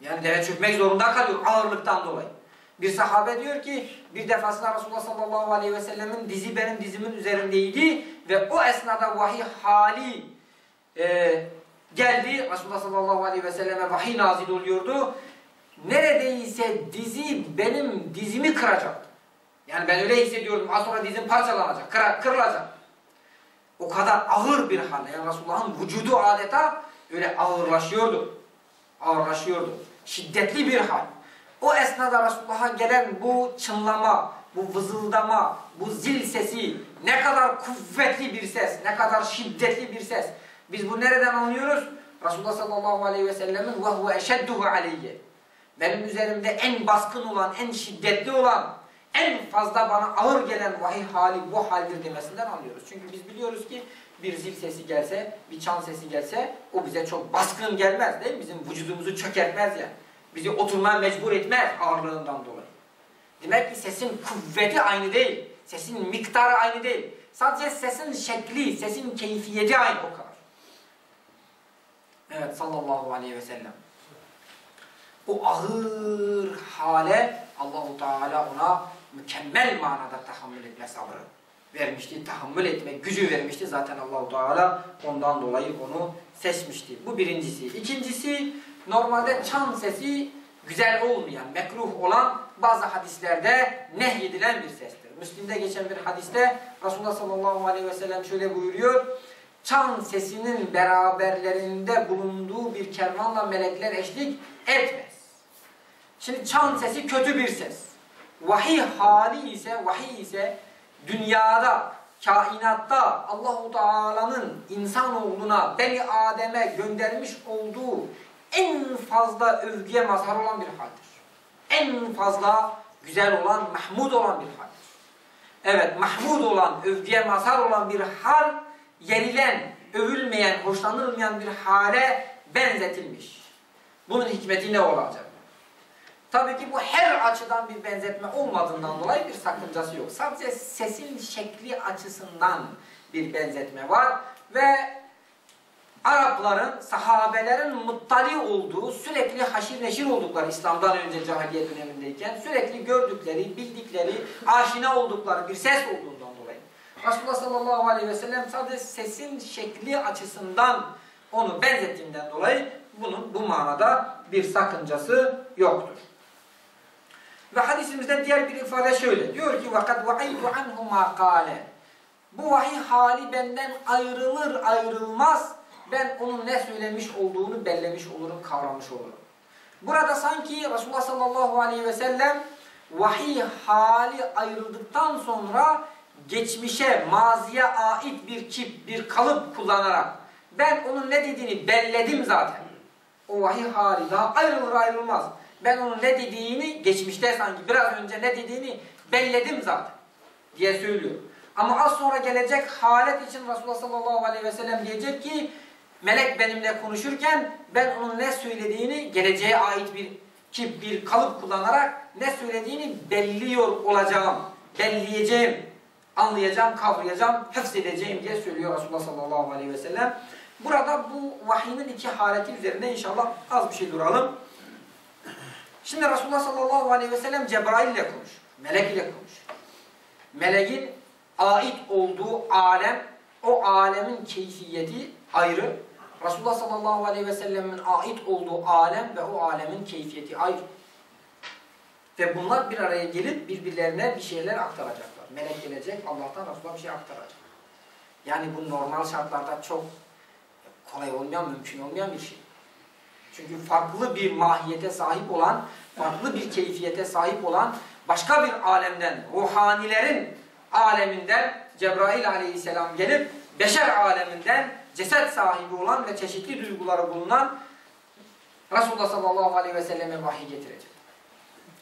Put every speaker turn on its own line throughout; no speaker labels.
Yani deve çökmek zorunda kalıyor ağırlıktan dolayı. Bir sahabe diyor ki bir defasında Resulullah sallallahu aleyhi ve sellemin dizi benim dizimin üzerindeydi ve o esnada vahiy hali e, geldi. Resulullah sallallahu aleyhi ve selleme vahiy nazil oluyordu. Neredeyse dizi benim dizimi kıracaktı. Yani ben öyle hissediyordum. Az sonra dizim parçalanacak, kıra, kırılacak. O kadar ağır bir hal. Yani Resulullah'ın vücudu adeta öyle ağırlaşıyordu. Ağırlaşıyordu Şiddetli bir hal. O esnada Resulullah'a gelen bu çınlama, bu vızıldama, bu zil sesi ne kadar kuvvetli bir ses, ne kadar şiddetli bir ses. Biz bu nereden anlıyoruz? Resulullah sallallahu aleyhi ve sellemin وَهُوَ اَشَدُّهُ عَلَيْهِ Benim üzerimde en baskın olan, en şiddetli olan, en fazla bana ağır gelen vahiy hali bu haldir demesinden anlıyoruz. Çünkü biz biliyoruz ki bir zil sesi gelse, bir çan sesi gelse o bize çok baskın gelmez değil mi? Bizim vücudumuzu çökertmez yani. Bizi oturmaya mecbur etmez ağırlığından dolayı. Demek ki sesin kuvveti aynı değil. Sesin miktarı aynı değil. Sadece sesin şekli, sesin keyfiyeti aynı o kadar. Evet sallallahu aleyhi ve sellem. O ağır hale Allahu Teala ona mükemmel manada tahammül etme sabrı vermişti. Tahammül etme gücü vermişti. Zaten Allahu Teala ondan dolayı onu seçmişti. Bu birincisi. İkincisi normalde çan sesi güzel olmayan, mekruh olan bazı hadislerde nehyedilen bir sestir. Müslim'de geçen bir hadiste Resulullah sallallahu aleyhi ve sellem şöyle buyuruyor. Çan sesinin beraberlerinde bulunduğu bir kervanla melekler eşlik etmez. Şimdi çan sesi kötü bir ses. Vahiy hali ise, vahiy ise dünyada, kainatta Allahu Teala'nın insanoğluna, beni Adem'e göndermiş olduğu en fazla övgüye mazhar olan bir haldir. En fazla güzel olan, mahmud olan bir haldir. Evet, mahmud olan, övgüye mazhar olan bir hal, yerilen, övülmeyen, hoşlanılmayan bir hale benzetilmiş. Bunun hikmeti ne olacak? Tabii ki bu her açıdan bir benzetme olmadığından dolayı bir sakıncası yok. Sadece sesin şekli açısından bir benzetme var ve Arapların, sahabelerin muttali olduğu, sürekli haşir neşir oldukları İslam'dan önce cahiliye dönemindeyken sürekli gördükleri, bildikleri, aşina oldukları bir ses olduğundan dolayı. Resulullah sallallahu aleyhi ve sellem sadece sesin şekli açısından onu benzettiğinden dolayı bunun bu manada bir sakıncası yoktur. Ve hadisimizde diğer bir ifade şöyle. Diyor ki وَقَدْ وَعَيْتُ عَنْهُ مَا قَالَ Bu vahiy hali benden ayrılır ayrılmaz ben onun ne söylemiş olduğunu bellemiş olurum, kavramış olurum. Burada sanki Resulullah sallallahu aleyhi ve sellem vahiy hali ayrıldıktan sonra geçmişe, maziye ait bir kip, bir kalıp kullanarak ben onun ne dediğini belledim zaten. O vahiy hali daha ayrılır ayrılmaz. Ben onun ne dediğini geçmişte sanki biraz önce ne dediğini belledim zaten diye söylüyor. Ama az sonra gelecek halet için Resulullah sallallahu aleyhi ve sellem diyecek ki melek benimle konuşurken ben onun ne söylediğini geleceğe ait bir kip, bir kalıp kullanarak ne söylediğini belliyor olacağım, belleyeceğim, anlayacağım, kavrayacağım, hıfzedeceğim diye söylüyor Resulullah sallallahu aleyhi ve sellem. Burada bu vahinin iki haleti üzerinde inşallah az bir şey duralım. Şimdi Resulullah sallallahu aleyhi ve sellem Cebrail ile konuş. Melek ile konuş. Meleğin ait olduğu alem, o alemin keyfiyeti ayrı. Resulullah sallallahu aleyhi ve sellemin ait olduğu alem ve o alemin keyfiyeti ayrı. Ve bunlar bir araya gelip birbirlerine bir şeyler aktaracaklar. Melek gelecek, Allah'tan Resulullah bir şey aktaracak. Yani bu normal şartlarda çok kolay olmayan, mümkün olmayan bir şey. Çünkü farklı bir mahiyete sahip olan, farklı bir keyfiyete sahip olan başka bir alemden, ruhanilerin aleminden Cebrail aleyhisselam gelip beşer aleminden ceset sahibi olan ve çeşitli duyguları bulunan Resulullah sallallahu aleyhi ve selleme vahiy getirecek.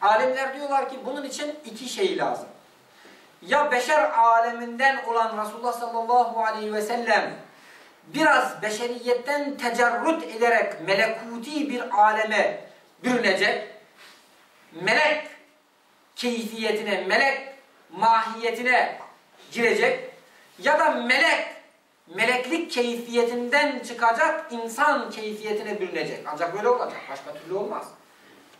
Alimler diyorlar ki bunun için iki şey lazım. Ya beşer aleminden olan Resulullah sallallahu aleyhi ve sellem biraz beşeriyetten tecerrüt ederek melekuti bir aleme bürünecek, melek keyfiyetine, melek mahiyetine girecek ya da melek, meleklik keyfiyetinden çıkacak, insan keyfiyetine bürünecek. Ancak böyle olacak, başka türlü olmaz.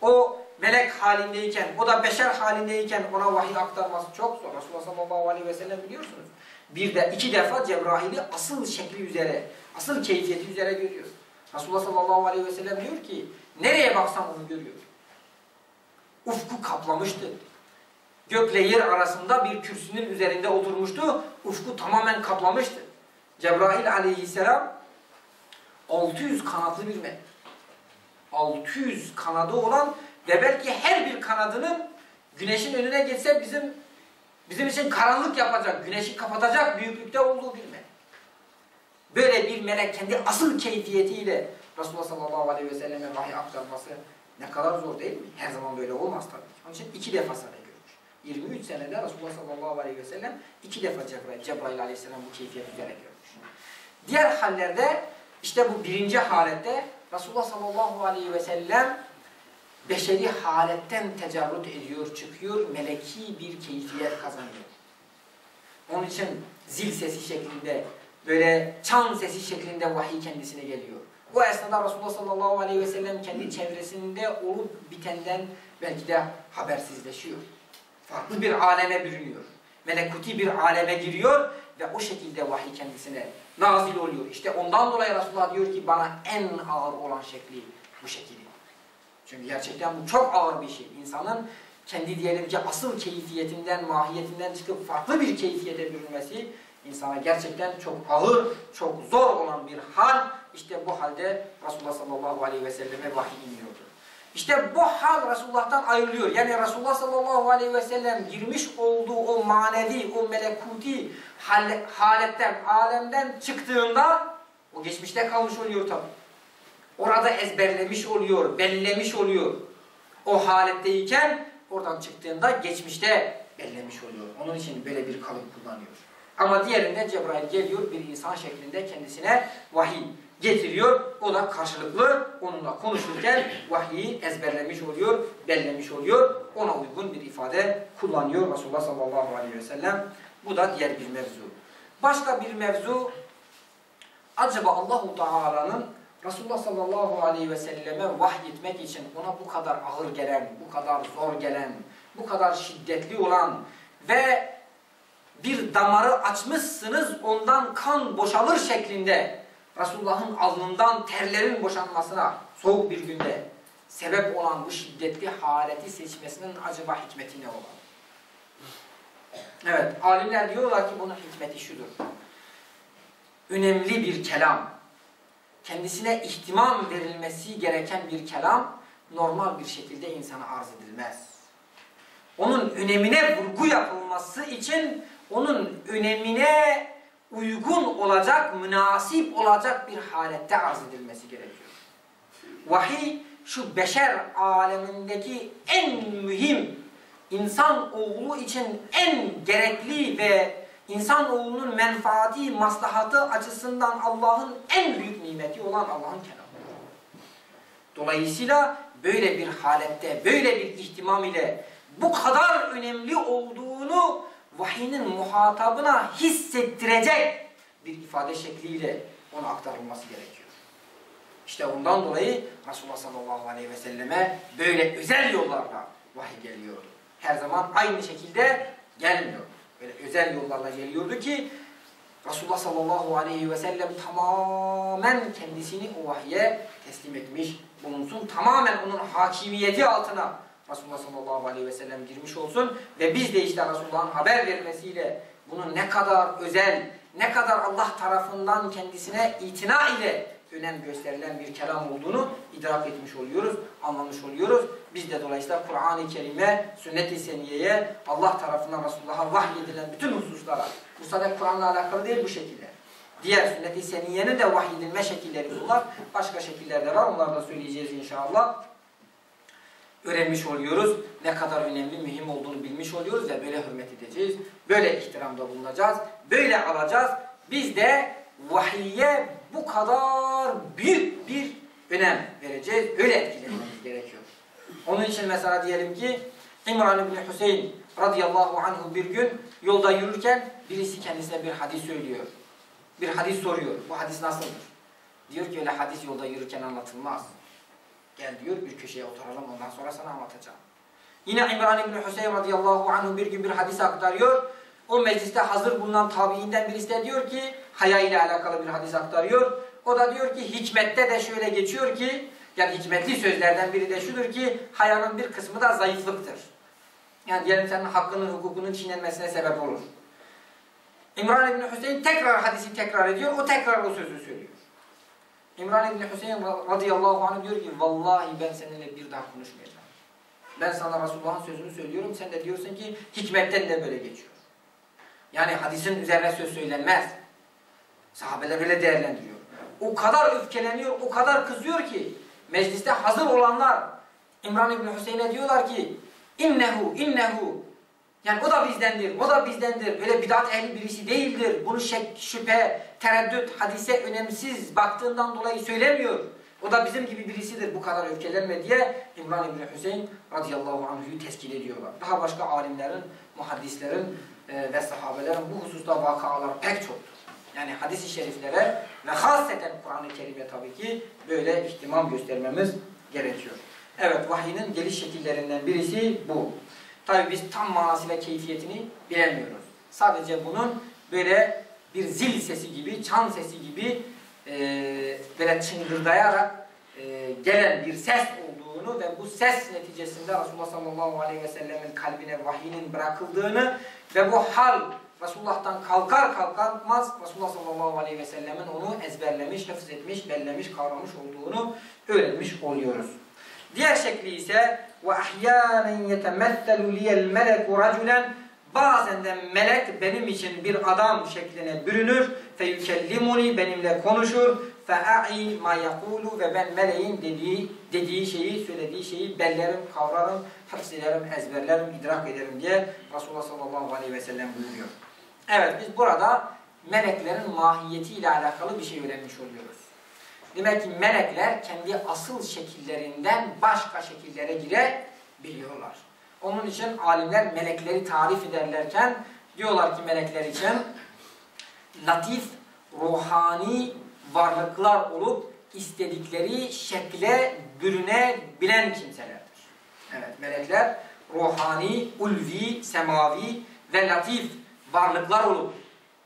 o melek halindeyken, o da beşer halindeyken ona vahiy aktarması çok zor. Resulullah sallallahu aleyhi ve sellem biliyorsunuz. Bir de iki defa Cebrail'i asıl şekli üzere, asıl keyfiyeti üzere görüyor. Resulullah sallallahu aleyhi ve sellem diyor ki, nereye baksam onu görüyor. Ufku kaplamıştı. Gökle yer arasında bir kürsünün üzerinde oturmuştu. Ufku tamamen kaplamıştı. Cebrail aleyhisselam 600 kanatlı bir melek. 600 kanadı olan ve belki her bir kanadının güneşin önüne geçse bizim bizim için karanlık yapacak, güneşi kapatacak büyüklükte olduğu bir melek. Böyle bir melek kendi asıl keyfiyetiyle Resulullah sallallahu aleyhi ve selleme vahiy aktarması ne kadar zor değil mi? Her zaman böyle olmaz tabii. Onun için iki defa sana görmüş. 23 senede Resulullah sallallahu aleyhi ve sellem iki defa Cebrail, Cebrail aleyhisselam bu keyfiyet üzere görmüş. Diğer hallerde işte bu birinci halette Resulullah sallallahu aleyhi ve sellem beşeri haletten tecerrüt ediyor, çıkıyor, meleki bir keyfiyet kazanıyor. Onun için zil sesi şeklinde, böyle çan sesi şeklinde vahiy kendisine geliyor. Bu esnada Resulullah sallallahu aleyhi ve sellem kendi çevresinde olup bitenden belki de habersizleşiyor. Farklı bir aleme bürünüyor. Melekuti bir aleme giriyor ve o şekilde vahiy kendisine nazil oluyor. İşte ondan dolayı Resulullah diyor ki bana en ağır olan şekli bu şekilde. Çünkü gerçekten bu çok ağır bir şey. İnsanın kendi diyelim ki asıl keyfiyetinden, mahiyetinden çıkıp farklı bir keyfiyete bürünmesi insana gerçekten çok ağır, çok zor olan bir hal. İşte bu halde Resulullah sallallahu aleyhi ve selleme vahiy iniyordu. İşte bu hal Resulullah'tan ayrılıyor. Yani Resulullah sallallahu aleyhi ve sellem girmiş olduğu o manevi, o melekuti haletten, alemden çıktığında o geçmişte kalmış oluyor tabi. Orada ezberlemiş oluyor, bellemiş oluyor. O haletteyken oradan çıktığında geçmişte bellemiş oluyor. Onun için böyle bir kalıp kullanıyor. Ama diğerinde Cebrail geliyor bir insan şeklinde kendisine vahiy getiriyor. O da karşılıklı onunla konuşurken vahiyi ezberlemiş oluyor, bellemiş oluyor. Ona uygun bir ifade kullanıyor Resulullah sallallahu aleyhi ve sellem. Bu da diğer bir mevzu. Başka bir mevzu acaba Allahu Teala'nın Resulullah sallallahu aleyhi ve selleme vahyetmek için ona bu kadar ağır gelen, bu kadar zor gelen, bu kadar şiddetli olan ve bir damarı açmışsınız ondan kan boşalır şeklinde Resulullah'ın alnından terlerin boşanmasına soğuk bir günde sebep olan bu şiddetli haleti seçmesinin acaba hikmeti ne olan? Evet, alimler diyorlar ki bunun hikmeti şudur. Önemli bir kelam, kendisine ihtimam verilmesi gereken bir kelam normal bir şekilde insana arz edilmez. Onun önemine vurgu yapılması için onun önemine uygun olacak, münasip olacak bir halette arz edilmesi gerekiyor. Vahiy şu beşer alemindeki en mühim insan oğlu için en gerekli ve insan oğlunun menfaati, maslahatı açısından Allah'ın en büyük nimeti olan Allah'ın kelamıdır. Dolayısıyla böyle bir halette, böyle bir ihtimam ile bu kadar önemli olduğunu vahinin muhatabına hissettirecek bir ifade şekliyle ona aktarılması gerekiyor. İşte ondan dolayı Resulullah sallallahu aleyhi ve selleme böyle özel yollarla vahiy geliyordu. Her zaman aynı şekilde gelmiyor. Böyle özel yollarla geliyordu ki Resulullah sallallahu aleyhi ve sellem tamamen kendisini o vahye teslim etmiş bulunsun. Tamamen onun hakimiyeti altına Resulullah sallallahu aleyhi ve sellem girmiş olsun ve biz de işte Resulullah'ın haber vermesiyle bunun ne kadar özel, ne kadar Allah tarafından kendisine itina ile önem gösterilen bir kelam olduğunu idrak etmiş oluyoruz, anlamış oluyoruz. Biz de dolayısıyla Kur'an-ı Kerim'e, sünnet-i seniyeye, Allah tarafından Resulullah'a vahyedilen bütün hususlara, bu sadece Kur'an'la alakalı değil bu şekilde. Diğer sünnet-i seniyenin de vahyedilme şekilleri bunlar. Başka şekiller de var, onları da söyleyeceğiz inşallah öğrenmiş oluyoruz. Ne kadar önemli, mühim olduğunu bilmiş oluyoruz ve böyle hürmet edeceğiz. Böyle ihtiramda bulunacağız. Böyle alacağız. Biz de vahiye bu kadar büyük bir önem vereceğiz. Öyle etkilememiz gerekiyor. Onun için mesela diyelim ki İmran İbni Hüseyin radıyallahu anhu bir gün yolda yürürken birisi kendisine bir hadis söylüyor. Bir hadis soruyor. Bu hadis nasıldır? Diyor ki öyle hadis yolda yürürken anlatılmaz. Gel diyor bir köşeye oturalım ondan sonra sana anlatacağım. Yine İmran İbni Hüseyin radıyallahu anh bir gün bir hadis aktarıyor. O mecliste hazır bulunan tabiinden birisi de diyor ki haya ile alakalı bir hadis aktarıyor. O da diyor ki hikmette de şöyle geçiyor ki yani hikmetli sözlerden biri de şudur ki hayanın bir kısmı da zayıflıktır. Yani diyelim senin hakkının, hukukunun çiğnenmesine sebep olur. İmran İbni Hüseyin tekrar hadisi tekrar ediyor, o tekrar o sözü söylüyor. İmran İbni Hüseyin radıyallahu anh diyor ki vallahi ben seninle bir daha konuşmayacağım. Ben sana Resulullah'ın sözünü söylüyorum, sen de diyorsun ki hikmetten de böyle geçiyor. Yani hadisin üzerine söz söylenmez. Sahabeler öyle değerlendiriyor. O kadar öfkeleniyor, o kadar kızıyor ki mecliste hazır olanlar İmran İbni Hüseyin'e diyorlar ki innehu innehu yani o da bizdendir, o da bizdendir. Böyle bidat ehli birisi değildir. Bunu şek, şüphe, tereddüt, hadise önemsiz baktığından dolayı söylemiyor. O da bizim gibi birisidir. Bu kadar öfkelenme diye İmran İbni Hüseyin radıyallahu anh'ı teskil ediyorlar. Daha başka alimlerin, muhaddislerin e, ve sahabelerin bu hususta vakalar pek çoktur. Yani hadis-i şeriflere ve hasreten Kur'an-ı Kerim'e tabii ki böyle ihtimam göstermemiz gerekiyor. Evet, vahyinin geliş şekillerinden birisi bu. Tabii biz tam manasıyla keyfiyetini bilemiyoruz. Sadece bunun böyle bir zil sesi gibi, çan sesi gibi e, böyle çıngırdayarak e, gelen bir ses olduğunu ve bu ses neticesinde Resulullah sallallahu aleyhi ve sellemin kalbine vahinin bırakıldığını ve bu hal Resulullah'tan kalkar kalkmaz Resulullah sallallahu aleyhi ve sellemin onu ezberlemiş, hıfz etmiş, bellemiş, kavramış olduğunu öğrenmiş oluyoruz. Diğer şekli ise ahyanen yetemesselu liyel meleku raculen bazen de melek benim için bir adam şekline bürünür feyükellimuni benimle konuşur fea'i ma yakulu ve ben meleğin dediği dediği şeyi söylediği şeyi bellerim, kavrarım, hafzelerim, ezberlerim, idrak ederim diye Resulullah sallallahu aleyhi ve sellem buyuruyor. Evet biz burada meleklerin mahiyetiyle alakalı bir şey öğrenmiş oluyoruz. Demek ki melekler kendi asıl şekillerinden başka şekillere girebiliyorlar. Onun için alimler melekleri tarif ederlerken diyorlar ki melekler için latif, ruhani varlıklar olup istedikleri şekle bürünebilen kimselerdir. Evet melekler ruhani, ulvi, semavi ve latif varlıklar olup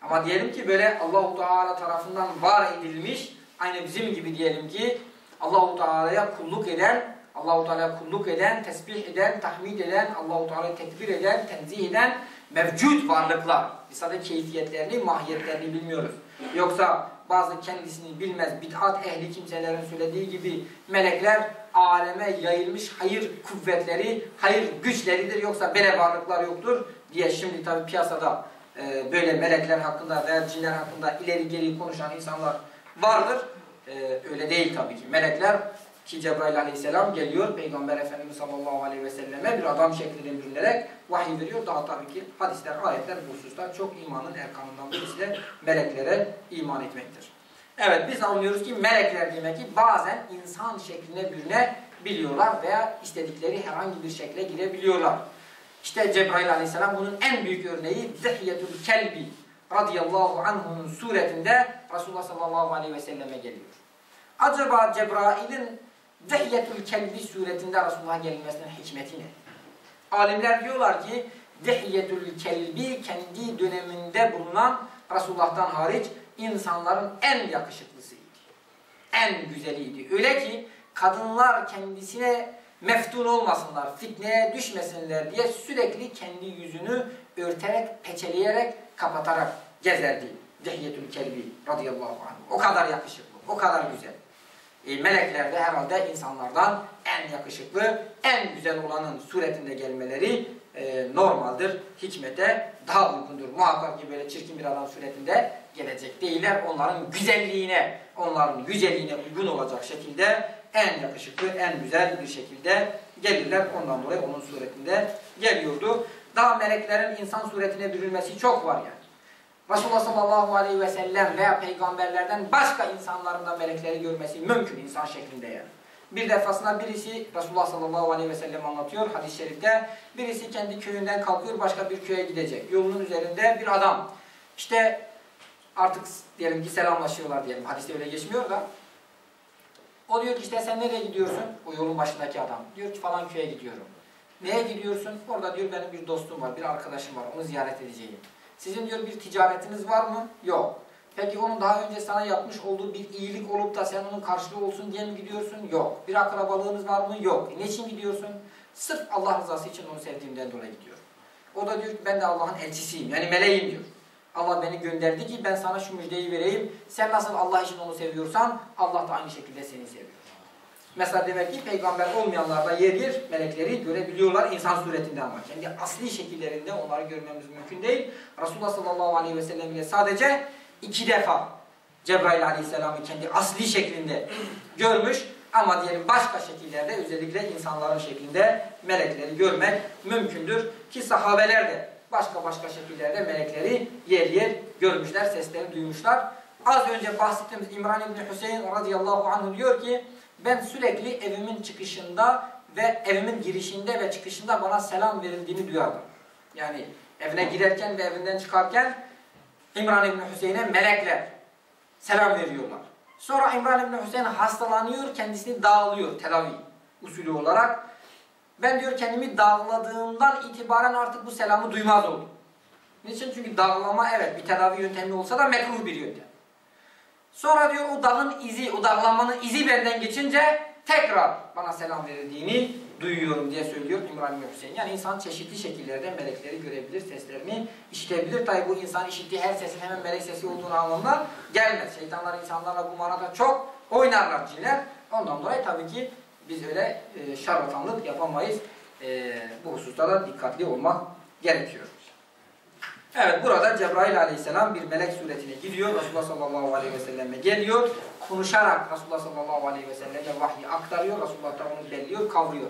ama diyelim ki böyle Allahu Teala tarafından var edilmiş aynı bizim gibi diyelim ki Allahu Teala'ya kulluk eden, Allahu Teala kulluk eden, tesbih eden, tahmid eden, Allahu Teala'yı tekbir eden, tenzih eden mevcut varlıklar. Biz sadece keyfiyetlerini, mahiyetlerini bilmiyoruz. Yoksa bazı kendisini bilmez bid'at ehli kimselerin söylediği gibi melekler aleme yayılmış hayır kuvvetleri, hayır güçleridir yoksa böyle varlıklar yoktur diye şimdi tabi piyasada e, böyle melekler hakkında veya cinler hakkında ileri geri konuşan insanlar vardır. E, öyle değil tabii ki. Melekler ki Cebrail aleyhisselam geliyor Peygamber Efendimiz sallallahu aleyhi ve selleme bir adam şeklinde bürünerek vahiy veriyor. Daha tabii ki hadisler, ayetler bu hususta çok imanın erkanından birisi de meleklere iman etmektir. Evet biz anlıyoruz ki melekler demek ki bazen insan şekline bürünebiliyorlar veya istedikleri herhangi bir şekle girebiliyorlar. İşte Cebrail aleyhisselam bunun en büyük örneği Zehiyetül Kelbi radıyallahu anh'un suretinde Resulullah sallallahu aleyhi ve selleme geliyor. Acaba Cebrail'in Dehiyetül Kelbi suretinde Resulullah'a gelmesinin hikmeti ne? Alimler diyorlar ki Dehiyetül Kelbi kendi döneminde bulunan Resulullah'tan hariç insanların en yakışıklısıydı. En güzeliydi. Öyle ki kadınlar kendisine meftun olmasınlar, fitneye düşmesinler diye sürekli kendi yüzünü örterek, peçeleyerek, kapatarak gezerdi. Dehiyetül Kelbi radıyallahu anh. O kadar yakışıklı, o kadar güzel. E, melekler de herhalde insanlardan en yakışıklı, en güzel olanın suretinde gelmeleri e, normaldir. Hikmete daha uygundur. Muhakkak ki böyle çirkin bir adam suretinde gelecek değiller. Onların güzelliğine, onların yüceliğine uygun olacak şekilde en yakışıklı, en güzel bir şekilde gelirler. Ondan dolayı onun suretinde geliyordu. Daha meleklerin insan suretine bürünmesi çok var yani. Resulullah sallallahu aleyhi ve sellem veya peygamberlerden başka insanların da melekleri görmesi mümkün insan şeklinde yani. Bir defasında birisi Resulullah sallallahu aleyhi ve sellem anlatıyor hadis-i şerifte. Birisi kendi köyünden kalkıyor başka bir köye gidecek. Yolunun üzerinde bir adam. İşte artık diyelim ki selamlaşıyorlar diyelim. Hadiste öyle geçmiyor da. O diyor ki işte sen nereye gidiyorsun? O yolun başındaki adam. Diyor ki falan köye gidiyorum. Neye gidiyorsun? Orada diyor benim bir dostum var, bir arkadaşım var. Onu ziyaret edeceğim. Sizin diyor bir ticaretiniz var mı? Yok. Peki onun daha önce sana yapmış olduğu bir iyilik olup da sen onun karşılığı olsun diye mi gidiyorsun? Yok. Bir akrabalığınız var mı? Yok. E, niçin gidiyorsun? Sırf Allah rızası için onu sevdiğimden dolayı gidiyorum. O da diyor ki ben de Allah'ın elçisiyim. Yani meleğim diyor. Allah beni gönderdi ki ben sana şu müjdeyi vereyim. Sen nasıl Allah için onu seviyorsan Allah da aynı şekilde seni seviyor. Mesela demek ki peygamber olmayanlar da yer yer melekleri görebiliyorlar insan suretinde ama kendi asli şekillerinde onları görmemiz mümkün değil. Resulullah sallallahu aleyhi ve sellem ile sadece iki defa Cebrail aleyhisselamı kendi asli şeklinde görmüş ama diyelim başka şekillerde özellikle insanların şeklinde melekleri görmek mümkündür. Ki sahabeler de başka başka şekillerde melekleri yer yer görmüşler, seslerini duymuşlar. Az önce bahsettiğimiz İmran İbni Hüseyin radıyallahu anh diyor ki ben sürekli evimin çıkışında ve evimin girişinde ve çıkışında bana selam verildiğini duyardım. Yani evine girerken ve evinden çıkarken İmran İbni Hüseyin'e melekler selam veriyorlar. Sonra İmran İbni Hüseyin hastalanıyor, kendisini dağılıyor tedavi usulü olarak. Ben diyor kendimi dağladığımdan itibaren artık bu selamı duymaz oldum. Niçin? Çünkü dağlama evet bir tedavi yöntemi olsa da mekruh bir yöntem. Sonra diyor o dağın izi, o dağlanmanın izi benden geçince tekrar bana selam verildiğini duyuyorum diye söylüyor İmran Hüseyin. Yani insan çeşitli şekillerde melekleri görebilir, seslerini işitebilir. Tabi bu insan işittiği her sesin hemen melek sesi olduğunu anlamına gelmez. Şeytanlar insanlarla bu manada çok oynarlar cinler. Ondan dolayı tabii ki biz öyle e, şarlatanlık yapamayız. E, bu hususta da dikkatli olmak gerekiyor. Evet burada Cebrail aleyhisselam bir melek suretine gidiyor. Resulullah sallallahu aleyhi ve selleme geliyor. Konuşarak Resulullah sallallahu aleyhi ve selleme vahyi aktarıyor. Resulullah da onu belliyor, kavruyor.